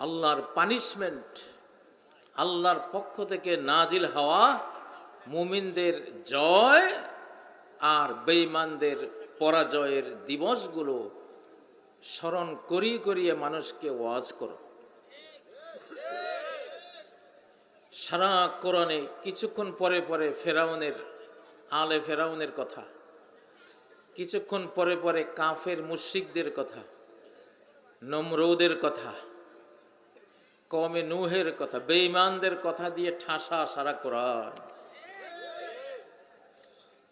আল্লাহর পানিশমেন্ট আল্লাহর পক্ষ থেকে নাজিল হওয়া মুমিনদের জয় আর বেঈমানদের পরাজয়ের দিবসগুলো স্মরণ করিয়ে করিয়ে মানুষকে ওয়াজ করো। সারা কোরআনে কিছুক্ষণ পরে পরে ফেরাউনের, আলে ফেরাউনের কথা, কিছুক্ষণ পরে পরে কাফের মুশরিকদের কথা, নমরৌদের কথা কমে নুহের কথা, বেঈমানদের কথা দিয়ে ঠাসা সারা কোরআন।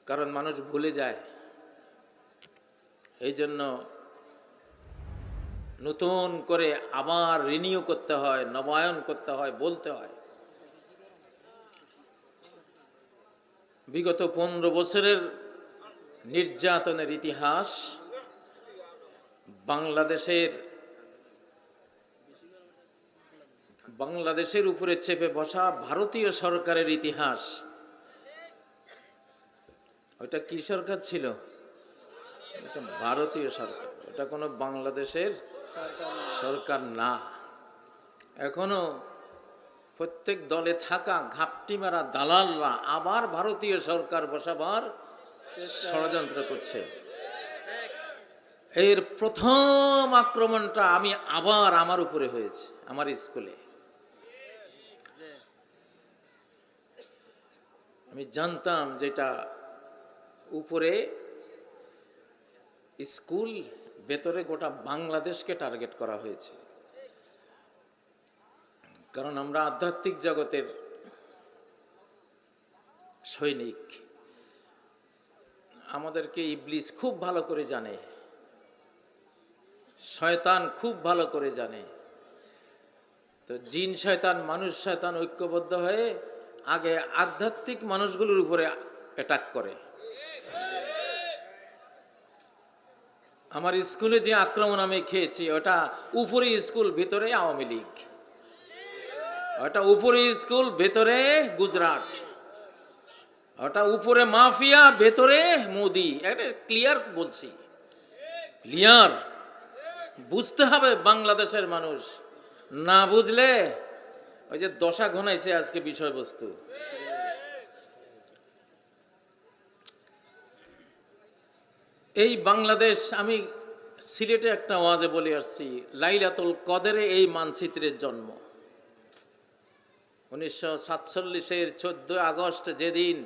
কারণ মানুষ ভুলে যায়। এই জন্য নতুন করে আবার রিনিউ করতে হয়, নবায়ন করতে হয়, বলতে হয়। বিগত পনেরো বছরের নির্যাতনের ইতিহাস বাংলাদেশের বাংলাদেশের উপরে চেপে বসা ভারতীয় সরকারের ইতিহাস। ওটা কি সরকার ছিল? ভারতীয় সরকার। এটা কোনো বাংলাদেশের সরকার না। এখনও প্রত্যেক দলে থাকা, ঘাপটি মারা দালালরা আবার ভারতীয় সরকার বসাবার ষড়যন্ত্র করছে। এর প্রথম আক্রমণটা আমি আবার আমার উপরে হয়েছে, আমার স্কুলে। আমি জানতাম যেটা উপরে স্কুল ভেতরে গোটা বাংলাদেশকে টার্গেট করা হয়েছে। কারণ আমরা আধ্যাত্মিক জগতের সৈনিক। আমাদেরকে ইবলিস খুব ভালো করে জানে। শয়তান খুব ভালো করে জানে। তো জিন শয়তান, মানুষ শয়তান ঐক্যবদ্ধ হয়ে আগে আধ্যাত্মিক মানুষগুলোর উপরে অ্যাটাক করে। আমার স্কুলে যে আক্রমণ আমি খেয়েছি, ওটা উপরে স্কুল ভিতরে আওয়ামী লীগ। ওটা উপরে স্কুল ভেতরে গুজরাট। ওটা উপরে মাফিয়া ভেতরে মোদি। এটা ক্লিয়ার বলছি। ক্লিয়ার বুঝতে হবে বাংলাদেশের মানুষ। না বুঝলে ওই যে দশা ঘনাইছে আজকে বিষয়বস্তু। এই বাংলাদেশ, আমি সিলেটে একটা ওয়াজে বলে আসছি, লাইলাতুল কদরে এই মানচিত্রের জন্ম। উনিশশো সাতচল্লিশের চোদ্দ আগস্ট যেদিন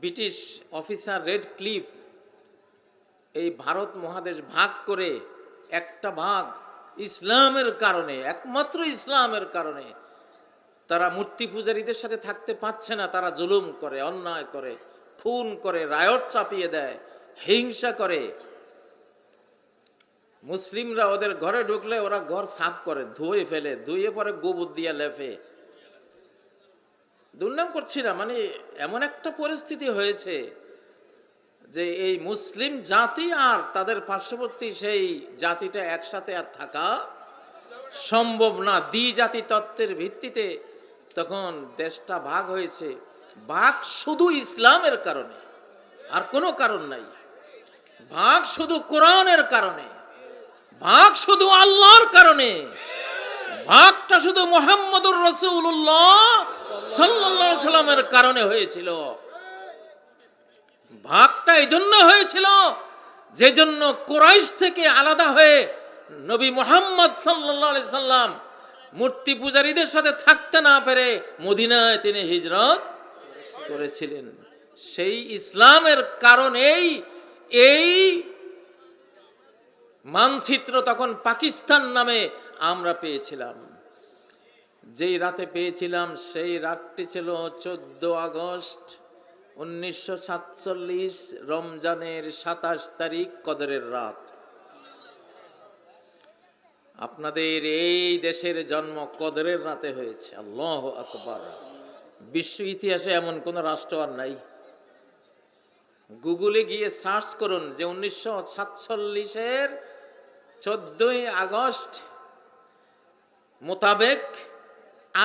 ব্রিটিশ অফিসার রেড ক্লিফ এই ভারত মহাদেশ ভাগ করে একটা ভাগ ইসলামের কারণে, একমাত্র ইসলামের কারণে তারা মূর্তি পূজারীদের সাথে থাকতে পারছে না, তারা জুলুম করে, অন্যায় করে, খুন করে রায়ট চাপিয়ে দেয়, হিংসা করে। মুসলিমরা ওদের ঘরে ঢুকলে ওরা ঘর সাফ করে, ধুয়ে ফেলে, ধুয়ে পরে গোবর দিয়ে লেফে দুর্নাম করছি না মানে এমন একটা পরিস্থিতি হয়েছে যে এই মুসলিম জাতি আর তাদের পার্শ্ববর্তী সেই জাতিটা একসাথে আর থাকা সম্ভব না। দ্বি জাতি তত্ত্বের ভিত্তিতে তখন দেশটা ভাগ হয়েছে। ভাগ শুধু ইসলামের কারণে, আর কোনো কারণ নাই। ভাগ শুধু কোরআনের কারণে, ভাগ শুধু আল্লাহর কারণে। ভাগটা শুধু মোহাম্মদুর রসুল্লাহ সাল্লাহ সাল্লামের কারণে হয়েছিল। ভাগটা এই জন্য হয়েছিল যে জন্য কোরাইশ থেকে আলাদা হয়ে নবী মোহাম্মদ সাল্লাহ সাল্লাম মূর্তি পূজারীদের সাথে থাকতে না পেরে মদিনায় তিনি হিজরত করেছিলেন। সেই ইসলামের কারণেই এই মানচিত্র তখন পাকিস্তান নামে আমরা পেয়েছিলাম। যেই রাতে পেয়েছিলাম সেই রাতটি ছিল চোদ্দ আগস্ট উনিশশো সাতচল্লিশ রমজানের সাতাশ তারিখ কদরের রাত। আপনাদের এই দেশের জন্ম কদরের রাতে হয়েছে। আল্লাহ আকবার। বিশ্ব ইতিহাসে এমন কোন রাষ্ট্র আর নাই। গুগলে গিয়ে সার্চ করুন যে উনিশশো সাতচল্লিশের চোদ্দই আগস্ট মোতাবেক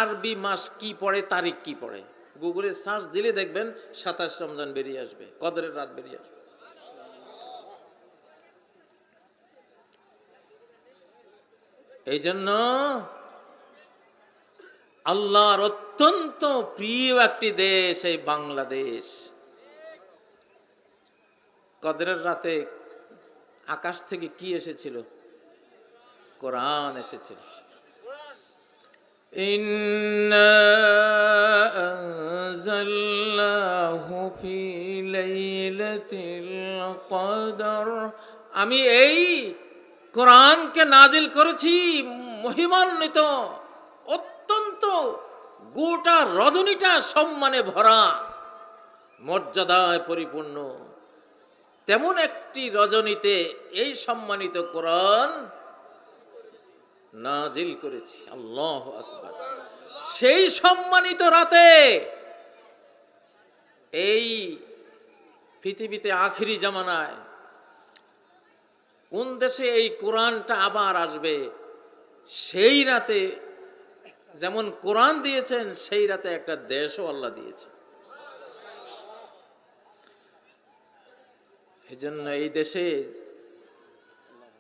আরবি মাস কি পড়ে, তারিখ কি পড়ে। গুগলে সার্চ দিলে দেখবেন সাতাশ রমজান বেরিয়ে আসবে, কদরের রাত বেরিয়ে আসবে। এই জন্য আল্লাহর অত্যন্ত প্রিয় একটি দেশ, এই বাংলাদেশ। কদরের রাতে আকাশ থেকে কি এসেছিল? কোরআন এসেছিল। আমি এই কোরআনকে নাজিল করেছি মহিমান্বিত, অত্যন্ত গোটা রজনীটা সম্মানে ভরা, মর্যাদায় পরিপূর্ণ। তেমন একটি রজনীতে এই সম্মানিত কোরআন নাজিল করেছি। আল্লাহ আকবার। সেই সম্মানিত রাতে এই পৃথিবীতে আখিরি জামানায় কোন দেশে এই কোরআনটা আবার আসবে? সেই রাতে যেমন কোরআন দিয়েছেন, সেই রাতে একটা দেশও আল্লাহ দিয়েছে। এই জন্য এই দেশে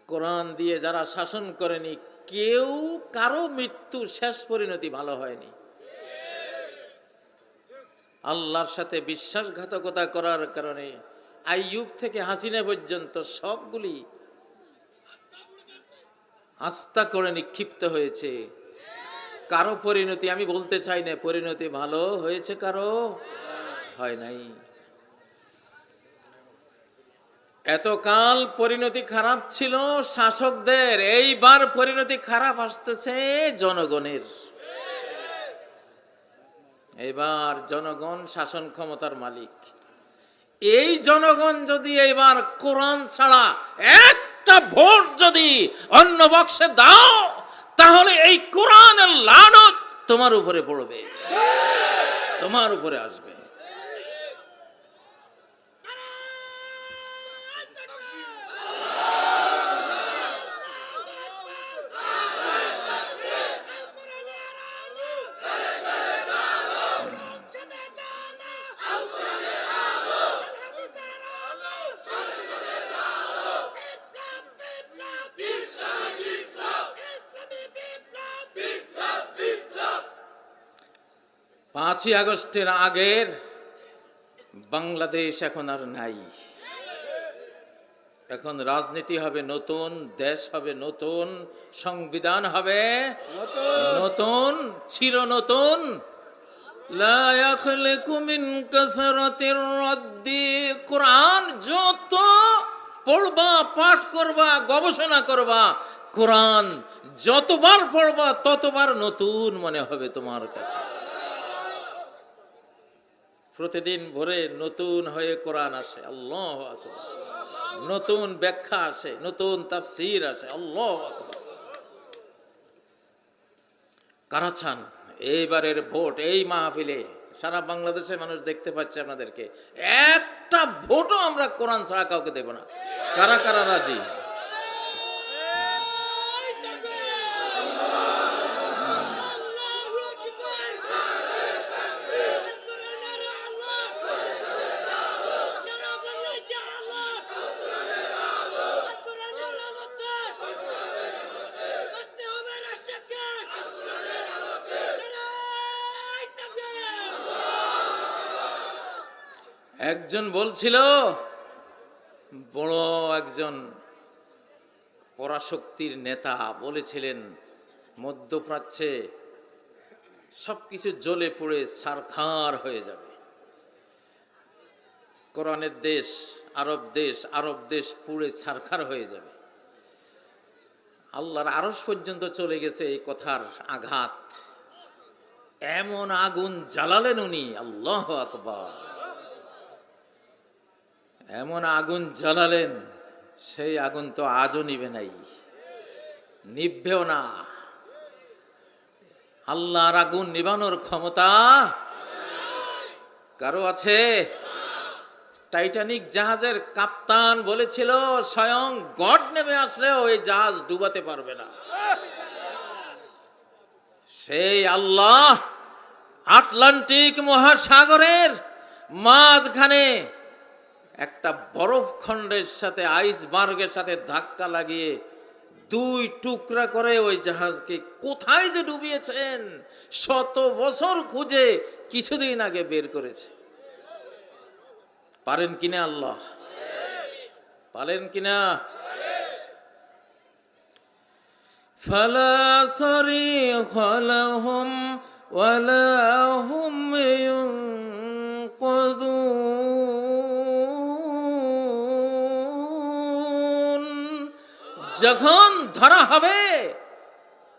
কোরআন দিয়ে যারা শাসন করেনি, কেউ কারও মৃত্যু শেষ পরিণতি ভালো হয়নি। আল্লাহর সাথে বিশ্বাসঘাতকতা করার কারণে আইয়ুব থেকে হাসিনা পর্যন্ত সবগুলি আস্থা করে নিক্ষিপ্ত হয়েছে। কারও পরিণতি আমি বলতে চাই না, পরিণতি ভালো হয়েছে কারও? হয় নাই। এতকাল পরিণতি খারাপ ছিল শাসকদের, এইবার পরিণতি খারাপ আসতেছে জনগণের। এবার জনগণ শাসন ক্ষমতার মালিক। এই জনগণ যদি এইবার কোরআন ছাড়া একটা ভোট যদি অন্য বক্সে দাও, তাহলে এই কোরআনের লানত তোমার উপরে পড়বে। তোমার উপরে আসবে। পাঁচই আগস্টের আগের বাংলাদেশ এখন আর নাই। এখন রাজনীতি হবে নতুন, দেশ হবে নতুন, সংবিধান হবে নতুন চির নতুন। কোরআন যত পড়বা, পাঠ করবা, গবেষণা করবা, কোরআন যতবার পড়বা, ততবার নতুন মনে হবে তোমার কাছে। প্রতিদিন ভোরে নতুন হয়ে কোরআন আসে, আল্লাহ নতুন ব্যাখ্যা আসে, নতুন তাফসির আসে, আল্লাহ কারা চান? এইবারের ভোট, এই মাহফিলে সারা বাংলাদেশের মানুষ দেখতে পাচ্ছে আপনাদেরকে একটা ভোটও আমরা কোরআন ছাড়া কাউকে দেব না। কারা কারা রাজি? একজন বলছিল, বড় একজন পরাশক্তির নেতা বলেছিলেন, মধ্যপ্রাচ্যে সবকিছু জ্বলে পড়ে ছারখার হয়ে যাবে। কোরআনের দেশ, আরব দেশ আরব দেশ পুড়ে ছারখার হয়ে যাবে। আল্লাহর আরস পর্যন্ত চলে গেছে এই কথার আঘাত। এমন আগুন জ্বালালেন উনি, আল্লাহ আকবার। এমন আগুন জ্বালালেন, সেই আগুন তো আজও নিবে নাই। নিভবেও না। আল্লাহর আগুন নিবানোর ক্ষমতা কারও আছে? টাইটানিক জাহাজের কাপ্তান বলেছিল, স্বয়ং গড নেমে আসলেও এই জাহাজ ডুবাতে পারবে না। সেই আল্লাহ আটলান্টিক মহাসাগরের মাঝখানে একটা বরফ খণ্ডের সাথে আইসবার্গের সাথে ধাক্কা লাগিয়ে দুই টুকরা করে ওই জাহাজকে কোথায় যে ডুবিয়েছেন শত বছর খুঁজে কিছুদিন আগে বের করেছে পারেন কিনা আল্লাহ পারেন কিনা فلا صريخ لهم ولا هم যখন ধরা হবে,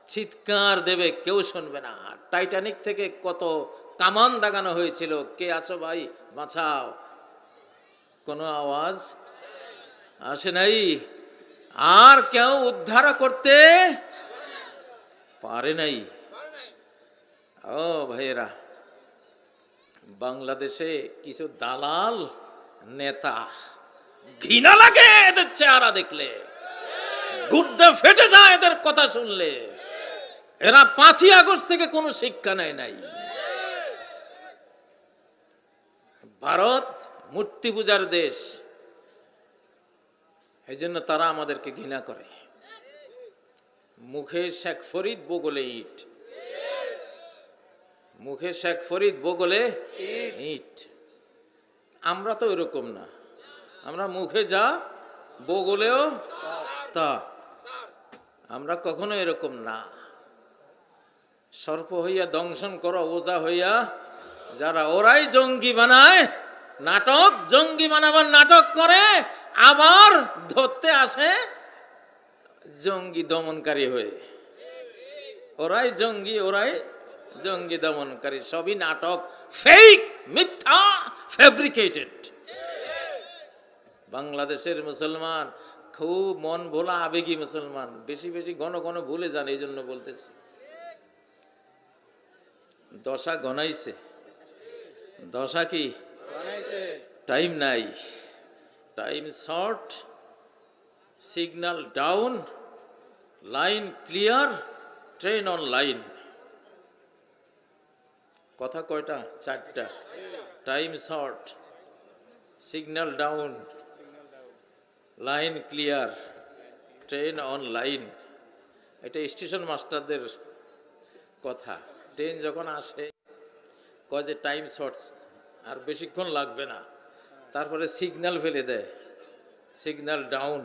চিৎকার দেবে, কেউ শুনবে না। টাইটানিক থেকে কত কামান দাগানো হয়েছিল, কে আছো ভাই? বাঁচাও। কোনো আওয়াজ আসে নাই। আর কেউ উদ্ধার করতে পারে নাই। ও ভাইয়েরা, বাংলাদেশে কিছু দালাল নেতা ঘৃণা লাগে এদের চেহারা দেখলে। গুদ্দা ফেটে যায় এদের কথা শুনলে। এরা পাঁচই আগস্ট থেকে কোনো শিক্ষা নেয় নাই। ভারত মূর্তি পূজার দেশ। এই জন্য তারা আমাদেরকে ঘৃণা করে। মুখে শেখ ফরিদ, বগলে ইট। মুখে শেখ ফরিদ, বগলে ইট। আমরা তো এরকম না। আমরা মুখে যা, বগলেও তা আমরা কখনো এরকম না সর্প হইয়া দংশন করো ওজা হইয়া যারা ওরাই জঙ্গি বানায় নাটক জঙ্গি বানাবার নাটক করে আবার ধরতে আসে জঙ্গি দমনকারী হয়ে ওরাই জঙ্গি ওরাই জঙ্গি দমনকারী সবই নাটক ফেক মিথ্যা ফেব্রিকেটেড বাংলাদেশের মুসলমান খুব মন ভোলা আবেগী মুসলমান। বেশি বেশি ঘন ঘন ভুলে যান এই জন্য বলতেছি। দশা গনাইছে। দশা কি? টাইম নাই। Time short signal down line clear train on line. কথা কয়টা? চারটা। Time short signal down line clear, train on line. এটা স্টেশন মাস্টারদের কথা। ট্রেন যখন আসে, কয় যে টাইম শর্ট আর বেশিক্ষণ লাগবে না। তারপরে সিগন্যাল ফেলে দেয় সিগন্যাল ডাউন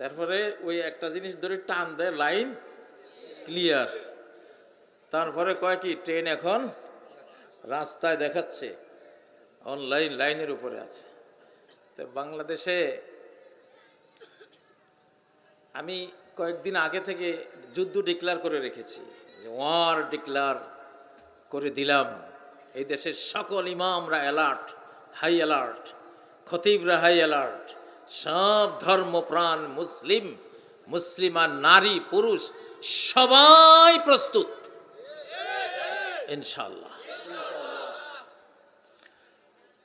তারপরে ওই একটা জিনিস ধরে টান দেয়, লাইন ক্লিয়ার। তারপরে কয় কি, ট্রেন এখন রাস্তায় দেখাচ্ছে অনলাইন লাইনের উপরে আছে। তো বাংলাদেশে আমি কয়েকদিন আগে থেকে যুদ্ধ ডিক্লার করে রেখেছি, যে ওয়ার ডিক্লার করে দিলাম। এই দেশের সকল ইমামরা অ্যালার্ট, হাই অ্যালার্ট, খতিবরা হাই অ্যালার্ট, সব ধর্মপ্রাণ মুসলিম মুসলিম আর নারী, পুরুষ, সবাই প্রস্তুত। ইনশাল্লাহ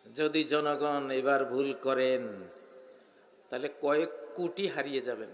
যদি জনগণ এবার ভুল করেন, তাহলে কয়েক কোটি হারিয়ে যাবেন।